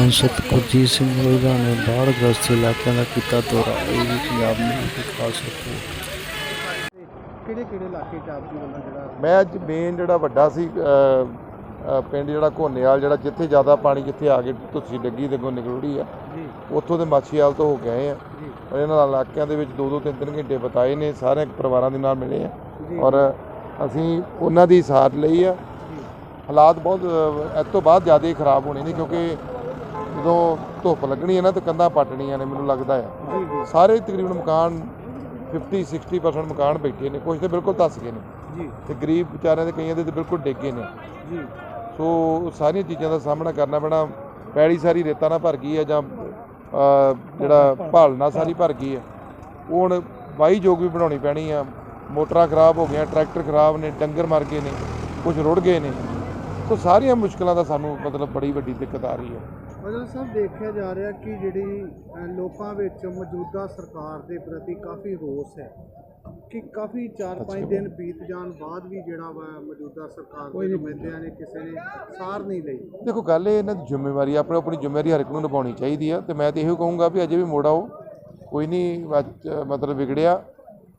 ਸਾਂਸਦ ਗੁਰਜੀਤ ਸਿੰਘ ਹੋਏਗਾ ਨੇ ਬਾੜਗ੍ਰਸਤ ਇਲਾਕਿਆਂ ਦਾ ਕੀਤਾ ਦੌਰਾ। ਇਹ ਵੀ ਪੰਜਾਬ ਨੂੰ ਇੱਕ ਖਾਸ ਕਿਹੜੇ ਕਿਹੜੇ ਇਲਾਕੇ ਚ ਆਪ ਜੀ ਵੱਲੋਂ ਜਿਹੜਾ ਮੈਂ ਅੱਜ ਮੇਨ ਜਿਹੜਾ ਵੱਡਾ ਸੀ ਪਿੰਡ ਜਿਹੜਾ ਘੋਨੇਵਾਲ ਜਿਹੜਾ ਜਿੱਥੇ ਜ਼ਿਆਦਾ ਪਾਣੀ ਜਿੱਥੇ ਆ ਕੇ ਤੁਲਸੀ ਡੱਗੀ ਦੇ ਗੋ ਨਿਕਲੜੀ ਆ ਜੀ। ਉੱਥੋਂ ਦੇ ਮਾਛੀਵਾਲ ਤੋਂ ਹੋ ਕੇ ਆਏ ਆ। ਜੀ। ਔਰ ਇਹਨਾਂ ਇਲਾਕਿਆਂ ਦੇ ਵਿੱਚ ਦੋ ਦੋ ਤਿੰਨ ਤਿੰਨ ਘੰਟੇ ਬਿਤਾਏ ਨੇ ਸਾਰੇ ਪਰਿਵਾਰਾਂ ਦੇ ਨਾਲ ਮਿਲੇ ਆ। ਜੀ। ਔਰ ਅਸੀਂ ਉਹਨਾਂ ਦੀ ਸਾਥ ਲਈ ਆ। ਹਾਲਾਤ ਬਹੁਤ ਇਸ ਤੋਂ ਬਾਅਦ ਜ਼ਿਆਦਾ ਖਰਾਬ ਹੋਣੇ ਨੇ ਕਿਉਂਕਿ ਜਦੋਂ ਧੁੱਪ ਲੱਗਣੀ ਹੈ ਨਾ ਤਾਂ ਕੰਧਾਂ ਪੱਟਣੀਆਂ ਨੇ ਮੈਨੂੰ ਲੱਗਦਾ ਆ। ਸਾਰੇ ਤਕਰੀਬਨ ਮਕਾਨ 50 60% ਮਕਾਨ ਬੈਠੇ ਨੇ ਕੁਝ ਤੇ ਬਿਲਕੁਲ ਧੱਸ ਗਏ ਨੇ। ਜੀ। ਤੇ ਗਰੀਬ ਵਿਚਾਰਿਆਂ ਦੇ ਕਈਆਂ ਦੇ ਤੇ ਬਿਲਕੁਲ ਡਿੱਗੇ ਨੇ। ਜੀ। ਸੋ ਸਾਰੀਆਂ ਚੀਜ਼ਾਂ ਦਾ ਸਾਹਮਣਾ ਕਰਨਾ ਪੈਣਾ ਪੈੜੀ ਸਾਰੀ ਰੇਤਾ ਨਾਲ ਭਰ ਗਈ ਹੈ ਜਾਂ ਜਿਹੜਾ ਭਾਲਣਾ ਸਾਰੀ ਭਰ ਗਈ ਹੈ। ਉਹ ਹੁਣ ਵਾਹੀ ਜੋਗ ਵੀ ਬਣਾਉਣੀ ਪੈਣੀ ਆ। ਮੋਟਰਾਂ ਖਰਾਬ ਹੋ ਗਈਆਂ ਟਰੈਕਟਰ ਖਰਾਬ ਨੇ ਡੰਗਰ ਮਰ ਗਏ ਨੇ ਕੁਝ ਰੁੜ ਗਏ ਨੇ। ਸੋ ਸਾਰੀਆਂ ਮੁਸ਼ਕਲਾਂ ਦਾ ਸਾਨੂੰ ਮਤਲਬ ਬੜੀ ਵੱਡੀ ਦਿੱਕਤ ਆ ਰਹੀ ਹੈ। ਮਤਲਬ ਸਭ ਦੇਖਿਆ ਜਾ ਰਿਹਾ ਕਿ ਜਿਹੜੀ ਲੋਕਾਂ ਵਿੱਚ ਮੌਜੂਦਾ ਸਰਕਾਰ ਦੇ ਪ੍ਰਤੀ ਕਾਫੀ ਰੋਸ ਹੈ ਕਿ ਕਾਫੀ 4-5 ਦਿਨ ਬੀਤ ਜਾਣ ਬਾਅਦ ਵੀ ਜਿਹੜਾ ਮੌਜੂਦਾ ਸਰਕਾਰ ਦੇ ਨੁਮਾਇੰਦਿਆਂ ਨੇ ਕਿਸੇ ਨੇ ਸਾਰ ਨਹੀਂ ਲਈ। ਦੇਖੋ ਗੱਲ ਇਹ ਇਹਨਾਂ ਦੀ ਜ਼ਿੰਮੇਵਾਰੀ ਆਪਣੀ ਆਪਣੀ ਜ਼ਿੰਮੇਵਾਰੀ ਹਰ ਇੱਕ ਨੂੰ ਨਿਭਾਉਣੀ ਚਾਹੀਦੀ ਆ ਤੇ ਮੈਂ ਤੇ ਇਹੋ ਕਹੂੰਗਾ ਵੀ ਅਜੇ ਵੀ ਮੋੜ ਆਓ ਕੋਈ ਨਹੀਂ ਵੱਜ- ਮਤਲਬ ਵਿਗੜਿਆ।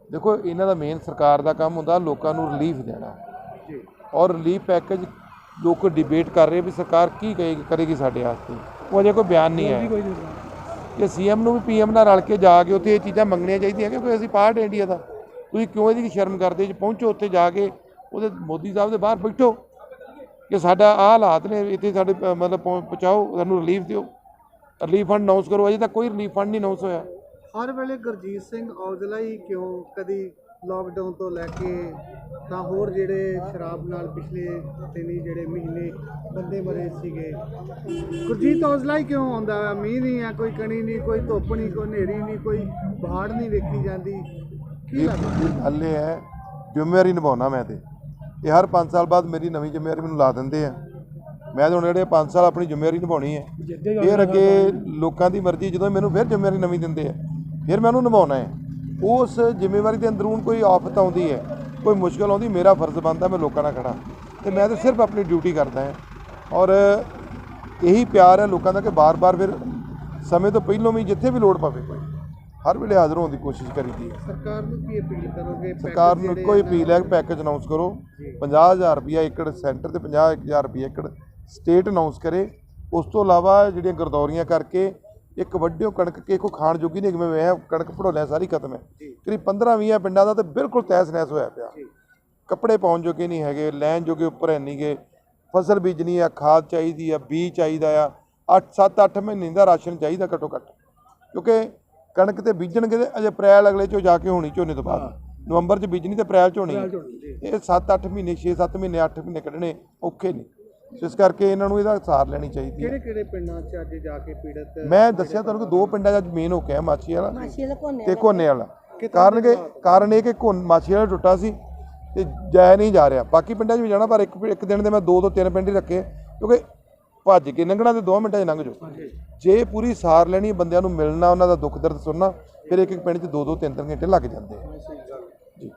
ਦੇਖੋ ਇਹਨਾਂ ਦਾ ਮੇਨ ਸਰਕਾਰ ਦਾ ਕੰਮ ਹੁੰਦਾ ਲੋਕਾਂ ਨੂੰ ਰਿਲੀਫ ਦੇਣਾ ਜੀ। ਔਰ ਰਿਲੀਫ ਪੈਕੇਜ ਲੋਕ ਡਿਬੇਟ ਕਰ ਰਹੇ ਵੀ ਸਰਕਾਰ ਕੀ ਕਹੇਗੀ ਕਰੇਗੀ ਸਾਡੇ ਵਾਸਤੇ। ਉਹ ਅਜੇ ਕੋਈ ਬਿਆਨ ਨਹੀਂ ਆਇਆ। ਕਿ ਸੀਐਮ ਨੂੰ ਵੀ ਪੀਐਮ ਨਾਲ ਰਲ ਕੇ ਜਾ ਕੇ ਉੱਥੇ ਇਹ ਚੀਜ਼ਾਂ ਮੰਗਣੀਆਂ ਚਾਹੀਦੀਆਂ ਕਿਉਂਕਿ ਅਸੀਂ ਪਾਰਟ ਹੈ ਇੰਡੀਆ ਦਾ। ਤੁਸੀਂ ਕਿਉਂ ਇਹਦੀ ਸ਼ਰਮ ਕਰਦੇ ਜੇ? ਪਹੁੰਚੋ ਉੱਥੇ ਜਾ ਕੇ ਉਹਦੇ ਮੋਦੀ ਸਾਹਿਬ ਦੇ ਬਾਹਰ ਬੈਠੋ। ਕਿ ਸਾਡਾ ਆਹ ਹਾਲਾਤ ਨੇ ਇੱਥੇ ਸਾਡੇ ਮਤਲਬ ਪਹੁੰ- ਪਹੁੰਚਾਓ ਸਾਨੂੰ ਰਿਲੀਫ ਦਿਓ। ਰਿਲੀਫ ਫੰਡ ਅਨਾਉਂਸ ਕਰੋ ਅਜੇ ਤੱਕ ਕੋਈ ਰਿਲੀਫ ਫੰਡ ਨਹੀਂ ਅਨਾਉਂਸ ਹੋਇਆ। ਹਰ ਵੇਲੇ ਗੁਰਜੀਤ ਸਿੰਘ ਔਜਲਾ ਹੀ ਕਿਉਂ ਕਦੀ ਲਾਕਡਾਊਨ ਤੋਂ ਲੈ ਕੇ ਤਾਂ ਹੋਰ ਜਿਹੜੇ ਸ਼ਰਾਬ ਨਾਲ ਪਿਛਲੇ ਤਿੰਨ ਜਿਹੜੇ ਮਹੀਨੇ ਬੰਦੇ ਮਰੇ ਸੀਗੇ। ਗੁਰਜੀਤ ਔਜਲਾ ਹੀ ਕਿਉਂ ਆਉਂਦਾ ਹੈ ਮੀਂਹ ਨਹੀਂ ਹੈ ਕੋਈ ਕਣੀ ਨਹੀਂ ਕੋਈ ਧੁੱਪ ਨਹੀਂ ਕੋਈ ਹਨੇਰੀ ਨਹੀਂ ਕੋਈ ਬਾੜ ਨਹੀਂ ਵੇਖੀ ਜਾਂਦੀ। ਕੀ ਲੱਗਦਾ? ਇਹ ਹੈ ਜ਼ਿੰਮੇਵਾਰੀ ਨਿਭਾਉਣਾ ਮੈਂ ਤੇ। ਇਹ ਹਰ 5 ਸਾਲ ਬਾਅਦ ਮੇਰੀ ਨਵੀਂ ਜ਼ਿੰਮੇਵਾਰੀ ਮੈਨੂੰ ਲਾ ਦਿੰਦੇ ਆ। ਮੈਂ ਤਾਂ ਹੁਣ ਜਿਹੜੇ 5 ਸਾਲ ਆਪਣੀ ਜ਼ਿੰਮੇਵਾਰੀ ਨਿਭਾਉਣੀ ਹੈ ਫਿਰ ਅੱਗੇ ਲੋਕਾਂ ਦੀ ਮਰਜ਼ੀ ਜਦੋਂ ਮੈਨੂੰ ਫਿਰ ਜ਼ਿੰਮੇਵਾਰੀ ਨਵੀਂ ਦਿੰਦੇ ਆ ਫਿਰ ਮੈਂ ਉਹਨੂੰ ਨਿਭਾਉਣਾ ਹੈ। ਉਸ ਜ਼ਿੰਮੇਵਾਰੀ ਦੇ ਅੰਦਰੂਨ ਕੋਈ ਆਫਤ ਆਉਂਦੀ ਹੈ ਕੋਈ ਮੁਸ਼ਕਲ ਆਉਂਦੀ ਮੇਰਾ ਫਰਜ਼ ਬਣਦਾ ਮੈਂ ਲੋਕਾਂ ਨਾਲ ਖੜਾ ਤੇ ਮੈਂ ਤਾਂ ਸਿਰਫ ਆਪਣੀ ਡਿਊਟੀ ਕਰਦਾ ਹਾਂ। ਔਰ ਇਹੀ ਪਿਆਰ ਹੈ ਲੋਕਾਂ ਦਾ ਕਿ ਬਾਰ-ਬਾਰ ਫਿਰ ਸਮੇਂ ਤੋਂ ਪਹਿਲਾਂ ਵੀ ਜਿੱਥੇ ਵੀ ਲੋੜ ਪਵੇ ਕੋਈ ਹਰ ਵੇਲੇ ਹਾਜ਼ਰ ਹੋਣ ਦੀ ਕੋਸ਼ਿਸ਼ ਕਰੀਦੀ ਹੈ। ਸਰਕਾਰ ਨੂੰ ਕੀ ਅਪੀਲ ਕਰੋਗੇ? ਸਰਕਾਰ ਨੂੰ ਹੀ ਅਪੀਲ ਹੈ ਪੈਕੇਜ ਅਨਾਉਂਸ ਕਰੋ। 50000 ਰੁਪਇਆ ਏਕੜ ਸੈਂਟਰ ਤੇ 50000 ਰੁਪਇਆ ਏਕੜ ਸਟੇਟ ਅਨਾਉਂਸ ਕਰੇ। ਉਸ ਤੋਂ ਇਲਾਵਾ ਜਿਹੜੀਆਂ ਗਰਦੌਰੀਆਂ ਕਰਕੇ ਇੱਕ ਵੱਡਿਓ ਕਣਕ ਕੇ ਕੋ ਖਾਣ ਜੋਗੀ ਨਹੀਂ ਜਿਵੇਂ ਵੇ ਕਣਕ ਭੜੋਲਿਆਂ ਸਾਰੀ ਖਤਮ ਹੈ। ਕਰੀਬ 15 20 ਪਿੰਡਾਂ ਦਾ ਤੇ ਬਿਲਕੁਲ ਤਹਿਸ ਨਹਿਸ ਹੋਇਆ ਪਿਆ। ਕੱਪੜੇ ਪਾਉਣ ਜੋਗੇ ਨਹੀਂ ਹੈਗੇ ਲੈਣ ਜੋਗੇ ਉੱਪਰ ਹੈ ਨਹੀਂਗੇ ਫਸਲ ਬੀਜਣੀ ਆ ਖਾਦ ਚਾਹੀਦੀ ਆ ਬੀਜ ਚਾਹੀਦਾ ਆ। 8 7 8 ਮਹੀਨੇ ਦਾ ਰਾਸ਼ਨ ਚਾਹੀਦਾ ਘੱਟੋ ਘੱਟ। ਕਿਉਂਕਿ ਕਣਕ ਤੇ ਬੀਜਣਗੇ ਤੇ ਅਜੇ ਅਪ੍ਰੈਲ ਅਗਲੇ ਚੋਂ ਜਾ ਕੇ ਹੋਣੀ ਝੋਨੇ ਤੋਂ ਬਾਅਦ। ਨਵੰਬਰ ਚ ਬੀਜਣੀ ਤੇ ਅਪ੍ਰੈਲ ਚ ਹੋਣੀ। ਇਹ 7-8 ਮਹੀਨੇ 6-7 ਮਹੀਨੇ 8 ਮਹੀਨੇ ਕੱਢਣੇ ਔਖੇ ਨੇ। ਇਸ ਕਰਕੇ ਇਹਨਾਂ ਨੂੰ ਇਹਦਾ ਸਾਰ ਲੈਣੀ ਚਾਹੀਦੀ ਹੈ। ਕਿਹੜੇ ਕਿਹੜੇ ਪਿੰਡਾਂ 'ਚ ਅੱਜ ਜਾ ਕੇ ਪੀੜਤ ਮੈਂ ਦੱਸਿਆ ਤੁਹਾਨੂੰ ਕਿ ਦੋ ਪਿੰਡਾਂ 'ਚ ਅੱਜ ਮੇਨ ਹੋ ਕੇ ਆ ਮਾਛੀ ਵਾਲਾ ਮਾਛੀ ਦਾ ਕੋਨੇ ਤੇ ਕੋਨੇ ਵਾਲਾ। ਕਾਰਨ ਕਿ ਕਾਰਨ ਇਹ ਕਿ ਕੋਨ ਮਾਛੀ ਵਾਲਾ ਟੁੱਟਾ ਸੀ ਤੇ ਜਾਇਆ ਨਹੀਂ ਜਾ ਰਿਹਾ। ਬਾਕੀ ਪਿੰਡਾਂ 'ਚ ਵੀ ਜਾਣਾ ਪਰ ਇੱਕ ਇੱਕ ਦਿਨ ਦੇ ਮੈਂ ਦੋ ਤੋਂ ਤਿੰਨ ਪਿੰਡ ਹੀ ਰੱਖੇ ਕਿਉਂਕਿ ਭੱਜ ਕੇ ਲੰਘਣਾ ਤੇ 2 ਮਿੰਟਾਂ 'ਚ ਲੰਘ ਜਾਓ। ਜੇ ਪੂਰੀ ਸਾਰ ਲੈਣੀ ਬੰਦਿਆਂ ਨੂੰ ਮਿਲਣਾ ਉਹਨਾਂ ਦਾ ਦੁੱਖ ਦਰਦ ਸੁਣਨਾ ਫਿਰ ਇੱਕ ਇੱਕ ਪਿੰਡ 'ਚ ਦੋ ਦੋ ਤਿੰਨ ਤਿੰਨ ਘੰਟੇ ਲੱਗ ਜਾਂਦੇ ਆ। ਜੀ।